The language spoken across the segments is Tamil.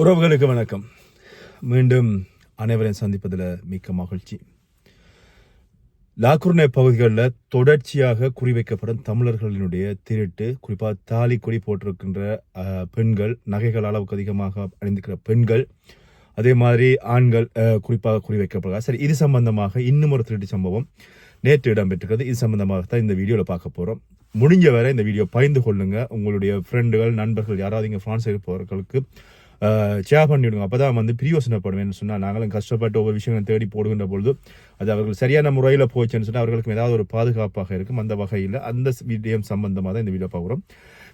உறவுகளுக்கு வணக்கம். மீண்டும் அனைவரையும் சந்திப்பதில் மிக்க மகிழ்ச்சி. லாக்குர்னே பகுதிகளில் தொடர்ச்சியாக குறிவைக்கப்படும் தமிழர்களினுடைய திருட்டு குறிப்பாக தாலி கொடி போட்டிருக்கின்ற பெண்கள் நகைகள் அளவுக்கு அதிகமாக அணிந்திருக்கிற பெண்கள் அதே மாதிரி ஆண்கள் குறிப்பாக குறிவைக்கப்படுகிறார். சரி இது சம்பந்தமாக இன்னும் ஒரு திருட்டு சம்பவம் நேற்று இடம்பெற்றிருக்கிறது. இது சம்பந்தமாக தான் இந்த வீடியோவில் பார்க்க போகிறோம் முடிஞ்ச வரை இந்த வீடியோ பகிர்ந்து கொள்ளுங்கள் உங்களுடைய ஃப்ரெண்டுகள் நண்பர்கள் யாராவது இங்கே ஃப்ரான்ஸ் இருப்பவர்களுக்கு ஷேர் பண்ணிவிடுங்க அப்போ தான் வந்து பிரியோசனப்படுவேன் சொன்னால் நாங்களும் கஷ்டப்பட்டு ஒவ்வொரு விஷயங்களும் தேடி போடுகின்ற பொழுது அது அவர்கள் சரியான முறையில் போச்சுன்னு சொன்னால் அவர்களுக்கு ஏதாவது ஒரு பாதுகாப்பாக இருக்கும். அந்த வகையில் அந்த வீடியோ சம்பந்தமாக தான் இந்த வீடியோ பார்க்குறோம்.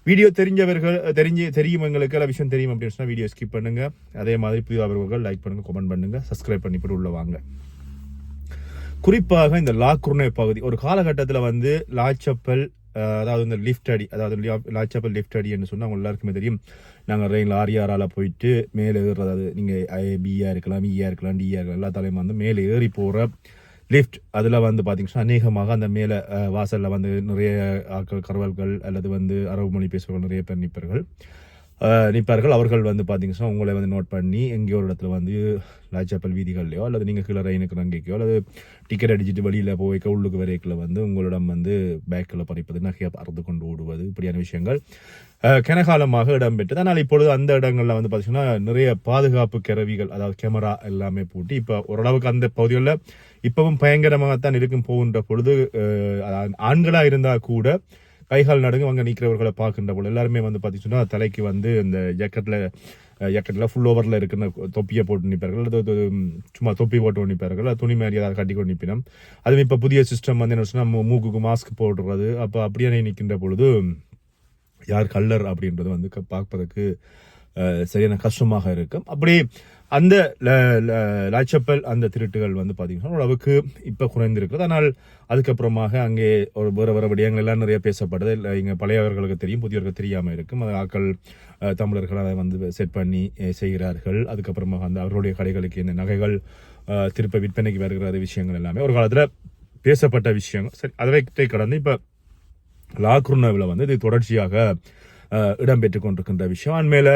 வீடியோ தெரிஞ்சவர்கள் தெரிஞ்சு தெரியும் எங்களுக்கு எல்லா விஷயம் தெரியும் அப்படின்னு சொன்னால் வீடியோ ஸ்கிப் பண்ணுங்கள் அதே மாதிரி புதியவர்கள் லைக் பண்ணுங்கள் கமெண்ட் பண்ணுங்கள் சப்ஸ்கிரைப் பண்ணி போட்டு உள்ள வாங்க. குறிப்பாக இந்த லாக்குர்னே பகுதி ஒரு காலகட்டத்தில் வந்து லாச்சப்பல் அதாவது இந்த லிஃப்ட் அடி அதாவது லியா- லாச்சப்பல் லிஃப்ட் அடி என்று சொன்னால் அவங்க எல்லாருக்குமே தெரியும். நாங்கள் ரெயினில் ஆர்ஆரால் போயிட்டு மேலே ஏறுறது அதாவது நீங்கள் பிஆ e, இருக்கலாம் e, இஆ இருக்கலாம் டிஆ e, இருக்கலாம் எல்லா தலையும் வந்து மேலே ஏறி போகிற லிஃப்ட் அதில் வந்து பார்த்தீங்கன்னா அநேகமாக அந்த மேலே வாசலில் வந்து நிறைய ஆட்கள் கரவல்கள் அல்லது வந்து அரபு மொழி பேசுபவர்கள் நிறைய பேர் நிற்பார்கள். நிற்பார்கள். அவர்கள் வந்து பார்த்தீங்கன்னா உங்களை வந்து நோட் பண்ணி எங்கேயோ ஒரு இடத்துல வந்து லாச்சப்பல் வீதிகள்லையோ அல்லது நீங்கள் கீழே ரயினுக்கு நங்கைக்கோ அல்லது டிக்கெட் அடிச்சுட்டு வெளியில் போய்க்க உள்ளுக்கு வரைக்கில் வந்து உங்களிடம் வந்து பேக்கில் பறிப்பது நகையை அறுத்து கொண்டு ஓடுவது இப்படியான விஷயங்கள் அஹ், கனகாலமாக இடம்பெற்றது. ஆனால் இப்பொழுது அந்த இடங்களில் வந்து பார்த்தீங்கன்னா நிறைய பாதுகாப்பு கருவிகள் அதாவது கேமரா எல்லாமே பூட்டி இப்போ ஓரளவுக்கு அந்த பகுதிகளில் இப்பவும் பயங்கரமாகத்தான் இருக்கும் போகின்ற பொழுது ஆண்களாக இருந்தால் கூட கைகால் நடுங்க அங்கே நிற்கிறவர்களை பார்க்கின்ற போல். எல்லாருமே வந்து பார்த்திங்கன்னா தலைக்கு வந்து இந்த ஜக்கெட்டில் ஜக்கெட்டில் ஃபுல் ஓவரில் இருக்கிற தொப்பியை போட்டு நிற்பார்கள் அது சும்மா தொப்பி போட்டு நிற்பார்கள் அல்லது துணி மாதிரி ஏதாவது கட்டி கொண்டு நிற்பினோம் அதுவும் இப்போ புதிய சிஸ்டம் வந்து என்ன சொன்னால் மூக்குக்கு மாஸ்க் போடுறது. அப்போ அப்படியே நிற்கின்ற பொழுது யார் கல்லர் அப்படின்றது வந்து க- பார்ப்பதற்கு சரியான கஷ்டமாக இருக்கும். அப்படி அந்த ல- லாச்சப்பல் அந்த திருட்டுகள் வந்து பார்த்தீங்கன்னா ஓரளவுக்கு இப்போ குறைந்திருக்கிறது ஆனால் அதுக்கப்புறமாக அங்கே ஒரு வேறு வேறு விடயங்கள் எல்லாம் நிறைய பேசப்படுது. இல்லை இங்கே பழையவர்களுக்கு தெரியும் புதியவர்களுக்கு தெரியாமல் இருக்கும். அது ஆக்கள் தமிழர்கள் அதை வந்து செட் பண்ணி செய்கிறார்கள். அதுக்கப்புறமாக அந்த அவர்களுடைய கடைகளுக்கு இந்த நகைகள் திருப்ப விற்பனைக்கு வருகிற விஷயங்கள் எல்லாமே ஒரு காலத்தில் பேசப்பட்ட விஷயங்கள். சரி அதை கடந்து இப்போ லாக்ருனாவில் வந்து இது தொடர்ச்சியாக இடம்பெற்று கொண்டிருக்கின்ற விஷயம். அண்மையில்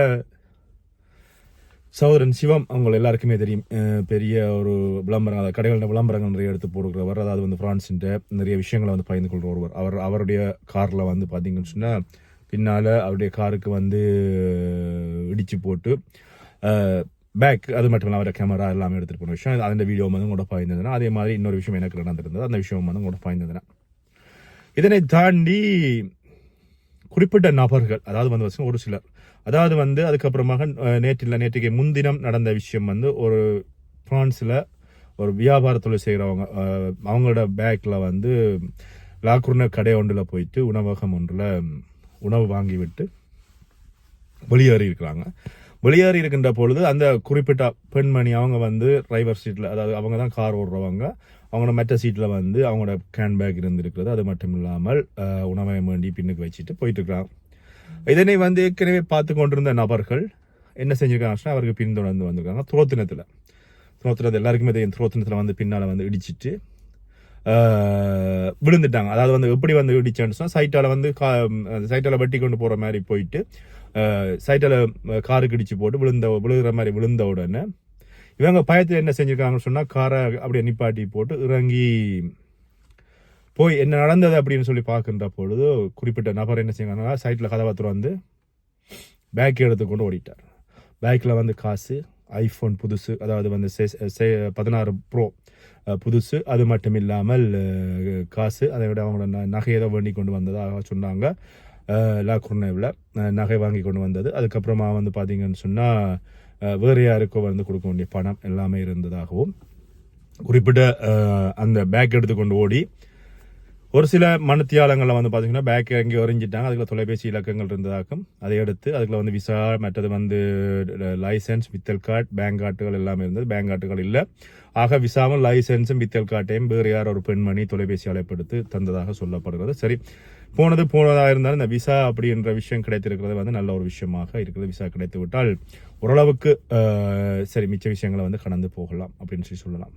சகோதரன் சிவம் அவங்க எல்லாருக்குமே தெரியும். பெரிய ஒரு விளம்பரம் அதாவது கடைகளில் விளம்பரங்கள் நிறைய எடுத்து போடுகிறவர் அதாவது வந்து பிரான்ஸின் நிறைய விஷயங்களை வந்து பகிர்ந்து கொள்கிற ஒருவர். அவர் அவருடைய காரில் வந்து பார்த்தீங்கன்னு சொன்னால் பின்னால் அவருடைய காருக்கு வந்து இடிச்சு போட்டு பேக் அது மட்டும் இல்லாமல் கேமரா எல்லாமே எடுத்துகிட்டு போன விஷயம். அந்த வீடியோ வந்து கூட பாய்ந்ததுன்னா அதே மாதிரி இன்னொரு விஷயம் எனக்கு நடந்திருந்தது. அந்த விஷயம் வந்து கூட பாய்ந்ததுன்னா இதனை தாண்டி குறிப்பிட்ட நபர்கள் அதாவது வந்து வச்சுக்கோங்க ஒரு சிலர். அதாவது வந்து அதுக்கப்புறமாக நேற்றில் நேற்றுக்கு முன்தினம் நடந்த விஷயம் வந்து ஒரு பிரான்ஸில் ஒரு வியாபார தொழில் செய்கிறவங்க அவங்களோட பேக்கில் வந்து லாக்குர்ன கடை ஒன்றில் போயிட்டு உணவகம் ஒன்றில் உணவு வாங்கி விட்டு வெளியேறி இருக்கிறாங்க. வெளியேறி இருக்கின்ற பொழுது அந்த குறிப்பிட்ட பெண்மணி அவங்க வந்து டிரைவர் சீட்டில் அதாவது அவங்க தான் கார் ஓடுறவங்க. அவங்களோட மற்ற சீட்டில் வந்து அவங்களோட கேன் பேக் இருந்திருக்கிறது. அது மட்டும் இல்லாமல் உணவை வேண்டி பின்னுக்கு வச்சுட்டு போயிட்டுருக்கிறான். இதனை வந்து ஏற்கனவே பார்த்து கொண்டிருந்த நபர்கள் என்ன செஞ்சுருக்காங்கன்னா அவருக்கு பின்தொடர்ந்து வந்திருக்காங்க. துரோத்தினத்தில். துரோத்தினத்தில் எல்லாருக்குமே தெரியும். துரோத்தினத்தில் வந்து பின்னால் வந்து இடிச்சிட்டு விழுந்துட்டாங்க. அதாவது வந்து எப்படி வந்து இடிச்சான்னு சொன்னால் சைட்டால் வந்து கா சைட்டால் வெட்டி கொண்டு போகிற மாதிரி போயிட்டு சைட்டால் காருக்கு இடிச்சு போட்டு விழுந்த விழுகிற மாதிரி விழுந்த உடனே இவங்க பயத்தில் என்ன செஞ்சுருக்காங்கன்னு சொன்னால் காரை அப்படியே நிப்பாட்டி போட்டு இறங்கி போய் என்ன நடந்தது அப்படின்னு சொல்லி பார்க்கின்ற பொழுது குறிப்பிட்ட நபர் என்ன செய்வாங்கன்னா சைட்டில் கதாபாத்திரம் வந்து பேக் எடுத்துக்கொண்டு ஓடிட்டார். பேக்கில் வந்து காசு ஐஃபோன் புதுசு அதாவது வந்து பதினாறு ப்ரோ புதுசு. அது மட்டும் இல்லாமல் காசு அதை விட அவங்களோட ந- நகை ஏதோ வேண்டி கொண்டு வந்ததாக சொன்னாங்க. லாக்குர்னேவில் நகை வாங்கி கொண்டு வந்தது. அதுக்கப்புறமா வந்து பார்த்தீங்கன்னு சொன்னால் வேறு யாருக்கோ வந்து கொடுக்க வேண்டிய பணம் எல்லாமே இருந்ததாகவும் குறிப்பிட்ட அந்த பேக் எடுத்துக்கொண்டு ஓடி ஒரு சில மனத்தியாலங்களில் வந்து பார்த்தீங்கன்னா பேக் அங்கே எறிஞ்சிட்டாங்க. அதுக்குள்ள தொலைபேசி இலக்கங்கள் இருந்ததாக்கும் அதை எடுத்து அதுக்குள்ள வந்து விசா மற்றது வந்து லைசன்ஸ் வித்தல் கார்டு பேங்க் கார்டுகள் எல்லாமே இருந்தது. பேங்க் கார்டுகள் இல்லை. ஆக விசாவும் லைசன்ஸும் வித்தல் கார்டையும் வேறு யார் ஒரு பெண்மணி தொலைபேசி அழைப்படுத்து தந்ததாக சொல்லப்படுகிறது. சரி. போனது போனதாக இருந்தாலும் இந்த விசா அப்படின்ற விஷயம் கிடைத்திருக்கிறது வந்து நல்ல ஒரு விஷயமாக இருக்கிறது விசா கிடைத்து விட்டால் ஓரளவுக்கு சரி மிச்ச விஷயங்களை வந்து கடந்து போகலாம் அப்படின்னு சொல்லி சொல்லலாம்.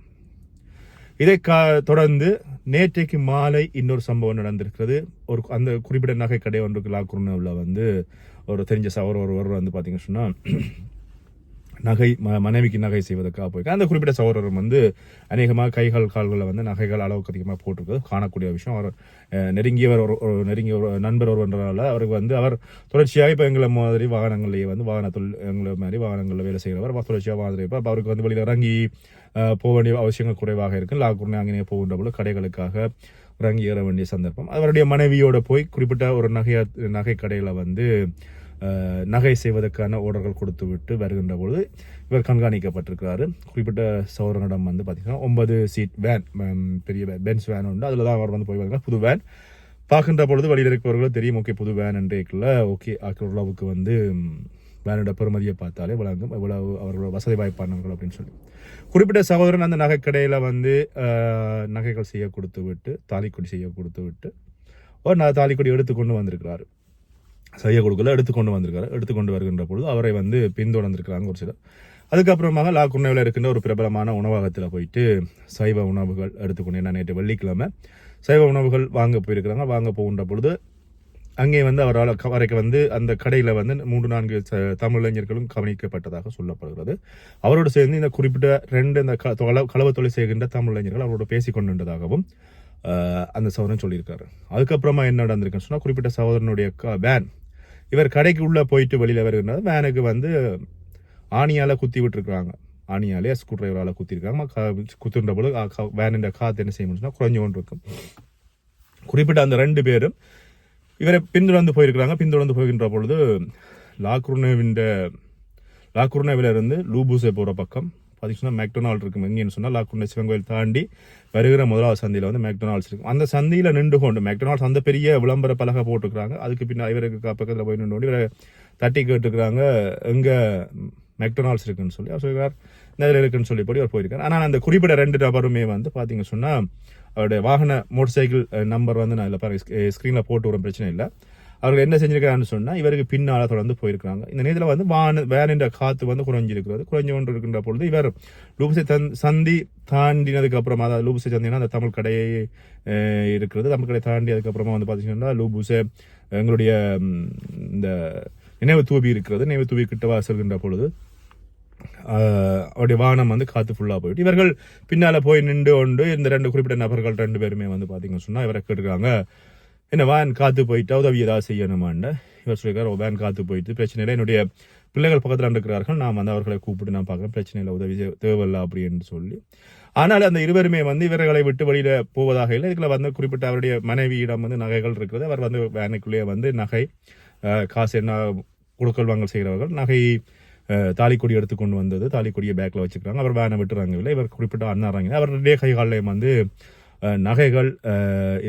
இதை கா- தொடர்ந்து நேற்றைக்கு மாலை இன்னொரு சம்பவம் நடந்திருக்கிறது. ஒரு அந்த குறிப்பிட்ட நகை கடை ஒன்றுக்கு லாக்குர்னவில் வந்து ஒரு தெரிஞ்ச சவர் ஒருவர் வந்து பார்த்தீங்கன்னு சொன்னால் நகை ம மனைவிக்கு நகை செய்வதற்காக போயிருக்காங்க அந்த குறிப்பிட்ட சகோதரர் வந்து அநேகமாக கைகள் கால்களில் வந்து நகைகள் அளவுக்கு அதிகமாக போட்டிருக்கிறது. காணக்கூடிய விஷயம். அவர் நெருங்கியவர் ஒரு ஒரு நெருங்கிய ஒரு நண்பர் ஒருவன்றனால அவருக்கு வந்து அவர் தொடர்ச்சியாக இப்போ எங்களை மாதிரி வாகனங்கள்லேயே வந்து வாகன தொழில் எங்களை மாதிரி வாகனங்களில் வேலை செய்கிறவர். தொடர்ச்சியாக வாகனம் இப்போ அவருக்கு வந்து வெளியில் இறங்கி போக வேண்டிய அவசியங்கள் குறைவாக இருக்கும். லாக்கூர்னே அங்கே போகின்ற பொழுது கடைகளுக்காக இறங்கி ஏற வேண்டிய சந்தர்ப்பம். அவருடைய மனைவியோட போய் குறிப்பிட்ட ஒரு நகை நகை கடையில் வந்து நகை செய்வதற்கான ஆர்டர்கள் கொடுத்து விட்டு வருகின்ற பொழுது இவர் கண்காணிக்கப்பட்டிருக்கிறாரு. குறிப்பிட்ட சௌரனிடம் வந்து பார்த்தீங்கன்னா ஒன்பது சீட் வேன் பெரிய வேன் பென்ஸ் வேன் உண்டு. அதில் தான் அவர் வந்து போய் வருகிறார். புது வேன் பார்க்கின்ற பொழுது வழியில் இருக்கிறவர்களும் தெரியும் ஓகே புது வேன் என்றேக்கில் ஓகே அளவுக்கு வந்து வேனோட பெருமதியை பார்த்தாலே விளங்கும் இவ்வளவு அவர்களோட வசதி வாய்ப்பானவர்கள் அப்படின்னு சொல்லி. குறிப்பிட்ட சகோதரன் அந்த நகைக்கடையில் வந்து நகைகள் செய்ய கொடுத்து விட்டு தாலிக்கொடி செய்ய கொடுத்து விட்டு ஒரு நான் தாலிக்கொடி எடுத்து கொண்டு வந்திருக்கிறாரு. செய்ய கொடுக்கல எடுத்துக்கொண்டு வந்திருக்காரு. எடுத்துக்கொண்டு வருகின்ற பொழுது அவரை வந்து பின்தொடர்ந்திருக்கிறாங்க ஒரு சிலர். அதுக்கப்புறமாக லாக்குர்னேவில் இருக்கின்ற ஒரு பிரபலமான உணவகத்தில் போயிட்டு சைவ உணவுகள் எடுத்துக்கொண்டு என்ன நேற்று வெள்ளிக்கிழமை சைவ உணவுகள் வாங்க போயிருக்கிறாங்க. வாங்க போகின்ற பொழுது அங்கே வந்து அவரால் வரைக்கும் வந்து அந்த கடையில் வந்து மூன்று நான்கு ச- தமிழறிஞர்களும் கவனிக்கப்பட்டதாக சொல்லப்படுகிறது. அவரோடு சேர்ந்து இந்த குறிப்பிட்ட ரெண்டு இந்த க- களவு தொழில் செய்கின்ற தமிழறிஞர்கள் அவரோட பேசிக் அந்த சகோதரன் சொல்லியிருக்காரு. அதுக்கப்புறமா என்ன நடந்திருக்குன்னு சொன்னால் குறிப்பிட்ட சகோதரனுடைய க- வேன் இவர் கடைக்கு உள்ளே போயிட்டு வெளியில் வருகின்றது வேனுக்கு வந்து ஆணியால் குத்தி விட்டுருக்காங்க ஆணியாலே ஸ்க்ரூ டிரைவரால் குத்திருக்காங்க. க- குத்துன்ற பொழுது ஆ, வேனின் காற்று என்ன செய்ய முடியும்னா குறைஞ்சு கொண்டு இருக்கும் குறிப்பிட்ட அந்த ரெண்டு பேரும் இவரை பின்தொடர்ந்து போயிருக்கிறாங்க. பின்தொடர்ந்து போகின்ற பொழுது லாக்ருனேவின் லாக்ருனேவிலிருந்து லூபூசே போகிற பக்கம் பார்த்தீங்கன்னா மெக்டொனால்ட் இருக்கும். எங்கேன்னு சொன்னால் லாக்குண்ட சிவன் கோயில் தாண்டி வருகிற முதலாவது சந்தையில் வந்து மெக்டொனால்ட்ஸ் இருக்கும். அந்த சந்தையில் நின்று கொண்டு மெக்டொனால்ட்ஸ் அந்த பெரிய விளம்பர பலகை போட்டுக்கிறாங்க அதுக்கு பின்னால் இவருக்கு பக்கத்தில் போய் நின்று கொண்டு இவரை தட்டி கேட்டுக்கிறாங்க எங்கே மெக்டொனால்ட்ஸ் இருக்குன்னு சொல்லி அவர் சொல்கிறார் இந்த இதில் இருக்குன்னு சொல்லி போய் அவர் போயிருக்கார். ஆனால் அந்த குறிப்பிட்ட ரெண்டு நபருமே வந்து பார்த்தீங்க சொன்னால் அவருடைய வாகன மோட்டர் சைக்கிள் நம்பர் வந்து நான் இதில் பாருங்க ஸ்க்ரீனில் போட்டு வரும் பிரச்சனை இல்லை. அவர்கள் என்ன செஞ்சிருக்கிறான்னு சொன்னால் இவருக்கு பின்னால் தொடர்ந்து போயிருக்காங்க இந்த நேரத்தில் வந்து வான வேனின்ற காற்று வந்து குறைஞ்சிருக்கிறது. குறைஞ்சு கொண்டு இருக்கின்ற பொழுது இவர் லூபுசை தன் சந்தி தாண்டினதுக்கு அப்புறமா அதாவது லூபுசை சந்தினா அந்த தமிழ் கடையை இருக்கிறது. தமிழ் கடை தாண்டி அதுக்கப்புறமா வந்து பார்த்தீங்கன்னா லூபுசை எங்களுடைய இந்த நினைவு தூவி இருக்கிறது. நினைவு தூவி கிட்டவா செல்கின்ற பொழுது அவருடைய வாகனம் வந்து காத்து ஃபுல்லாக போயிட்டு இவர்கள் பின்னால் போய் நின்று கொண்டு இந்த ரெண்டு குறிப்பிட்ட நபர்கள் ரெண்டு பேருமே வந்து பார்த்தீங்கன்னு சொன்னால் இவரை கேட்டுருக்காங்க. என்ன வேன் காத்து போயிட்டா உதவி ஏதாவது செய்யணுமான்னு இவர் சொல்லியிருக்காரு வேன் காத்து போயிட்டு பிரச்சனை இல்லை என்னுடைய பிள்ளைகள் பக்கத்தில் இருக்கிறார்கள் நான் வந்து அவர்களை கூப்பிட்டு நான் பார்க்குறேன். பிரச்சனை இல்லை உதவி செய்ய- தேவையில்லை அப்படின்னு சொல்லி. ஆனால் அந்த இருவருமே வந்து இவர்களை விட்டு வழியில் போவதாக இல்லை. இதுக்குள்ள வந்து குறிப்பிட்ட அவருடைய மனைவியிடம் வந்து நகைகள் இருக்கிறது அவர் வந்து வேனுக்குள்ளேயே வந்து நகை காசு என்ன கொடுக்கல் வாங்கல் செய்கிறவர்கள் நகை தாலிக்கொடி எடுத்து கொண்டு வந்தது. தாலிக்கொடியை பேக்கில் வச்சுக்கிறாங்க. அவர் வேனை விட்டுறாங்க இல்லை இவர் குறிப்பிட்ட அண்ணாறாங்க அவருடைய கைகாலையும் வந்து நகைகள்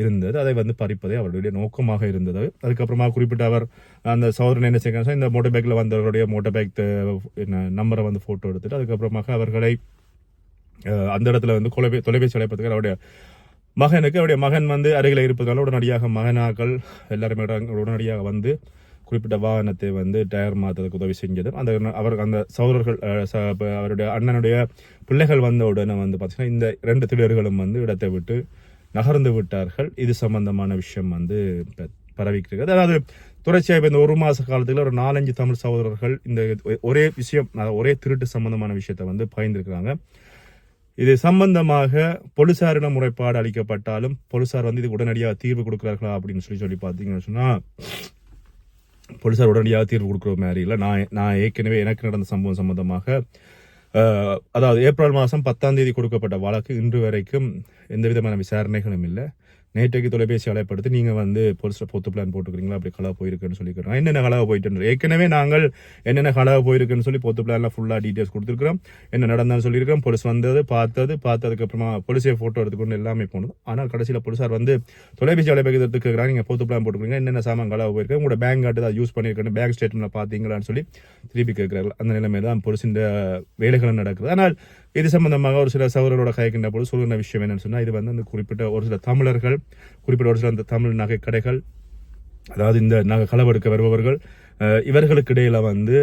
இருந்தது. அதை வந்து பறிப்பதே அவருடைய நோக்கமாக இருந்தது. அதுக்கப்புறமா குறிப்பிட்ட அவர் அந்த சௌதரன் என்ன செய்யறாங்க இந்த மோட்டர் பைக்கில் வந்தவர்களுடைய மோட்டர் பைக் என்ன நம்பரை வந்து ஃபோட்டோ எடுத்துட்டு அதுக்கப்புறமாக அவர்களை அந்த இடத்துல வந்து கொலைபே தொலைபேசி அழைப்பதுக்கு அவருடைய மகனுக்கு அவருடைய மகன் வந்து அருகில் இருப்பதனால உடனடியாக மகனாக்கள் எல்லாருமே உடனடியாக வந்து குறிப்பிட்ட வாகனத்தை வந்து டயர் மாற்றுறதுக்கு உதவி செஞ்சது. அந்த அவர் அந்த சகோதரர்கள் ச- அவருடைய அண்ணனுடைய பிள்ளைகள் வந்த உடனே வந்து பார்த்தீங்கன்னா இந்த ரெண்டு திடர்களும் வந்து இடத்தை விட்டு நகர்ந்து விட்டார்கள். இது சம்பந்தமான விஷயம் வந்து பரவிக்கிறது அதாவது தொடர்ச்சியாக இப்போ இந்த ஒரு மாத காலத்தில் ஒரு நாலஞ்சு தமிழ் சகோதரர்கள் இந்த ஒரே விஷயம் ஒரே திருட்டு சம்பந்தமான விஷயத்தை வந்து பயந்துருக்கிறாங்க இது சம்பந்தமாக போலீசாரிடம் முறைப்பாடு அளிக்கப்பட்டாலும் போலீசார் வந்து இது உடனடியாக தீர்வு கொடுக்கிறார்களா அப்படின்னு சொல்லி சொல்லி பார்த்தீங்கன்னு சொன்னால் போலீஸார் உடனடியாக தீர்வு கொடுக்குற மாதிரி இல்லை. நான் நான் ஏற்கனவே எனக்கு நடந்த சம்பவம் சம்பந்தமாக அதாவது ஏப்ரல் மாதம் பத்தாம் தேதி கொடுக்கப்பட்ட வழக்கு இன்று வரைக்கும் எந்த விதமான விசாரணைகளும் இல்லை. நேற்றைக்கு தொலைபேசி அழைப்படுத்தி நீங்கள் வந்து போலீஸில் பொத்து பிளான் போட்டுக்கிறீங்களா? அப்படி கலவை போயிருக்குன்னு சொல்லிக்கிறோம். என்னென்ன கலவை போயிட்டு ஏற்கனவே நாங்கள் என்னென்ன கலவை போயிருக்குன்னு சொல்லி பொத்து பிளான்லாம் ஃபுல்லாக டீட்டெயில்ஸ் கொடுத்துருக்கிறோம். என்ன நடந்தாலும் சொல்லியிருக்கிறோம். போலீஸ் வந்தது பார்த்தது பார்த்ததுக்கப்புறமா போலீஸே ஃபோட்டோ எடுத்துக்கொண்டு எல்லாமே போனது ஆனால் கடைசியில் போலீஸார் வந்து தொலைபேசி அழைப்பதற்கு கேட்குறாங்க நீங்கள் பொத்து பிளான் போட்டுக்கிறீங்க. என்னென்ன சாமான் கலவை போயிருக்கு? உங்களோட பேங்க் கார்டு அதை யூஸ் பண்ணியிருக்கேன் பேங்க் ஸ்டேட்மெண்ட் பார்த்தீங்களான்னு சொல்லி திருப்பி கேட்குறாங்க அந்த நிலைமை தான் போலீஸின் வேலைகள் நடக்குது. ஆனால் இது சம்பந்தமாக ஒரு சில சகோதரரோட கயக்கின்ற போது சொல்கிற விஷயம் என்னன்னு சொன்னால் இது வந்து அந்த குறிப்பிட்ட ஒரு சில தமிழர்கள் குறிப்பிட்ட ஒரு சில அந்த தமிழ் நகை கடைகள் அதாவது இந்த நகை களவெடுக்க வருபவர்கள் இவர்களுக்கு இடையில் வந்து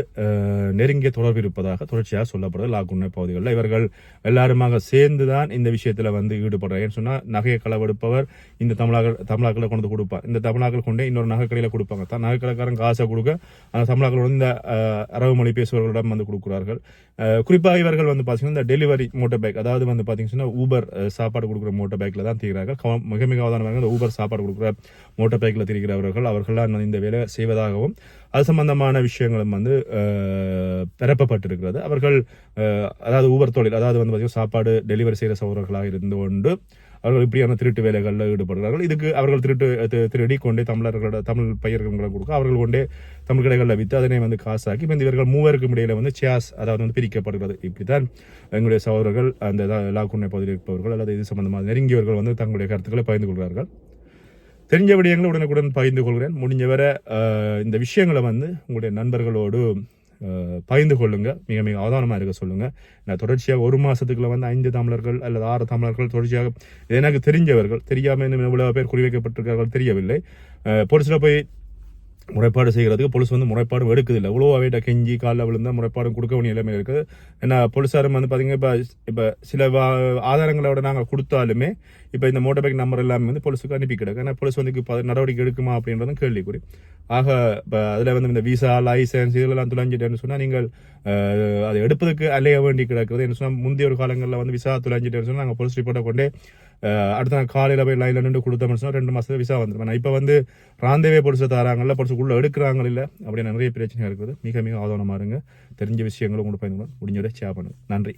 நெருங்கிய தொடர்பு இருப்பதாக தொடர்ச்சியாக சொல்லப்படுது. லாக்குண்ணை பகுதிகளில் இவர்கள் எல்லாருமாக சேர்ந்து தான் இந்த விஷயத்தில் வந்து ஈடுபடுறாங்க. ஏன்னு சொன்னால் நகையை களவெடுப்பவர் இந்த தமிழாக்கள் தமிழாக்களை கொண்டு வந்து கொடுப்பார். இந்த தமிழாக்கள் கொண்டே இன்னொரு நகைக்கடையில் கொடுப்பாங்க. தான் நகைக்கடைக்காரன் காசை கொடுக்க அந்த தமிழாக்கள் வந்து இந்த அரபு மொழி பேசுபவர்களிடம் வந்து கொடுக்குறார்கள். குறிப்பாக இவர்கள் வந்து பார்த்தீங்கன்னா இந்த டெலிவரி மோட்டர் பைக் அதாவது வந்து பார்த்தீங்கன்னா ஊபர் சாப்பாடு கொடுக்குற மோட்டர் பைக்கில் தான் தீர்கிறார்கள். மிக மிக அவதானமாக இந்த ஊபர் சாப்பாடு கொடுக்குற மோட்டர் பைக்கில் திரிகிறவர்கள் அவர்கள்லாம் இந்த வேலை செய்வதாகவும் அது சம்பந்தமான விஷயங்களும் வந்து அஹ், பரப்பப்பட்டிருக்கிறது அவர்கள் அதாவது ஊபர் தொழில் அதாவது வந்து பார்த்தீங்கன்னா சாப்பாடு டெலிவரி செய்கிற சகோதரர்களாக இருந்து கொண்டு அவர்கள் இப்படியான திருட்டு வேலைகளில் ஈடுபடுகிறார்கள். இதுக்கு அவர்கள் திருட்டு திருடி கொண்டே தமிழர்களோட தமிழ் பயிர்களை கொடுக்க அவர்கள் கொண்டே தமிழ் கடைகளில் விற்று அதனை வந்து காசாக்கி இப்போ இந்த இவர்கள் மூவருக்கும் இடையில வந்து சியாஸ் அதாவது வந்து பிரிக்கப்படுகிறது. இப்படி தான் எங்களுடைய சகோதரர்கள் அந்த லாக்குண்ணை பகுதியில் இருப்பவர்கள் அல்லது இது சம்பந்தமாக நெருங்கியவர்கள் வந்து தங்களுடைய கருத்துக்களை பகிர்ந்து கொள்கிறார்கள். தெரிஞ்ச விடயங்களை உடனுக்குடன் பகிர்ந்து கொள்கிறேன். முடிஞ்ச வர இந்த விஷயங்களை வந்து உங்களுடைய நண்பர்களோடு பகிர்ந்து கொள்ளுங்கள் மிக மிக அவதானமாக இருக்க சொல்லுங்கள் நான் தொடர்ச்சியாக ஒரு மாதத்துக்குள்ள வந்து ஐந்து தமிழர்கள் அல்லது ஆறு தமிழர்கள் தொடர்ச்சியாக எனக்கு தெரிஞ்சவர்கள் தெரியாமல் இன்னும் இவ்வளோ பேர் குறிவைக்கப்பட்டிருக்கிறார்கள் தெரியவில்லை. போலீஸில் போய் முறைப்பாடு செய்கிறதுக்கு போலீஸ் வந்து முறைப்பாடும் எடுக்குதில்லை. இவ்வளோ அவைட்ட கெஞ்சி காலில் விழுந்தால் முறைப்பாடும் கொடுக்க வேண்டிய நிலைமை இருக்குது ஏன்னா போலீஸாரும் வந்து பார்த்தீங்கன்னா இப்போ இப்போ சில வா- ஆதாரங்களோட நாங்கள் கொடுத்தாலுமே இப்போ இந்த மோட்டர் பைக் நம்பர் எல்லாமே வந்து போலீஸுக்கு அனுப்பி கிடக்கு. ஏன்னா போலீஸ் வந்து இப்போ நடவடிக்கை எடுக்குமா அப்படின்றதும் கேள்விக்குறி. ஆக இப்போ அதில் வந்து இந்த விசா லைசன்ஸ் இதெல்லாம் துளைஞ்சிட்டேன்னு சொன்னால் நீங்கள் அதை எடுப்பதற்கு அலைய வேண்டி கிடக்குது என்ன சொன்னால் முந்தைய ஒரு காலங்களில் வந்து விசா துளைஞ்சிட்டேன்னு சொன்னால் நாங்கள் போலீஸ் ரிப்போர்ட்டை கொண்டே அடுத்த நாள் காலையில் போய் லைனில் நின்று கொடுத்தோம்னு சொன்னால் ரெண்டு மாதத்துல விசா வந்துடும் இப்போ வந்து ராந்தேவே பொலிசை தராங்கல்ல பொலிசுக்குள்ளே எடுக்கிறாங்க இல்லை அப்படி நிறைய பிரச்சனை இருக்குது. மிக மிக ஆதவனமாக இருங்க. தெரிஞ்ச விஷயங்களும் உங்களுக்கு பயன்படும் முடிஞ்சவரை ஷேர் பண்ணுங்க. நன்றி.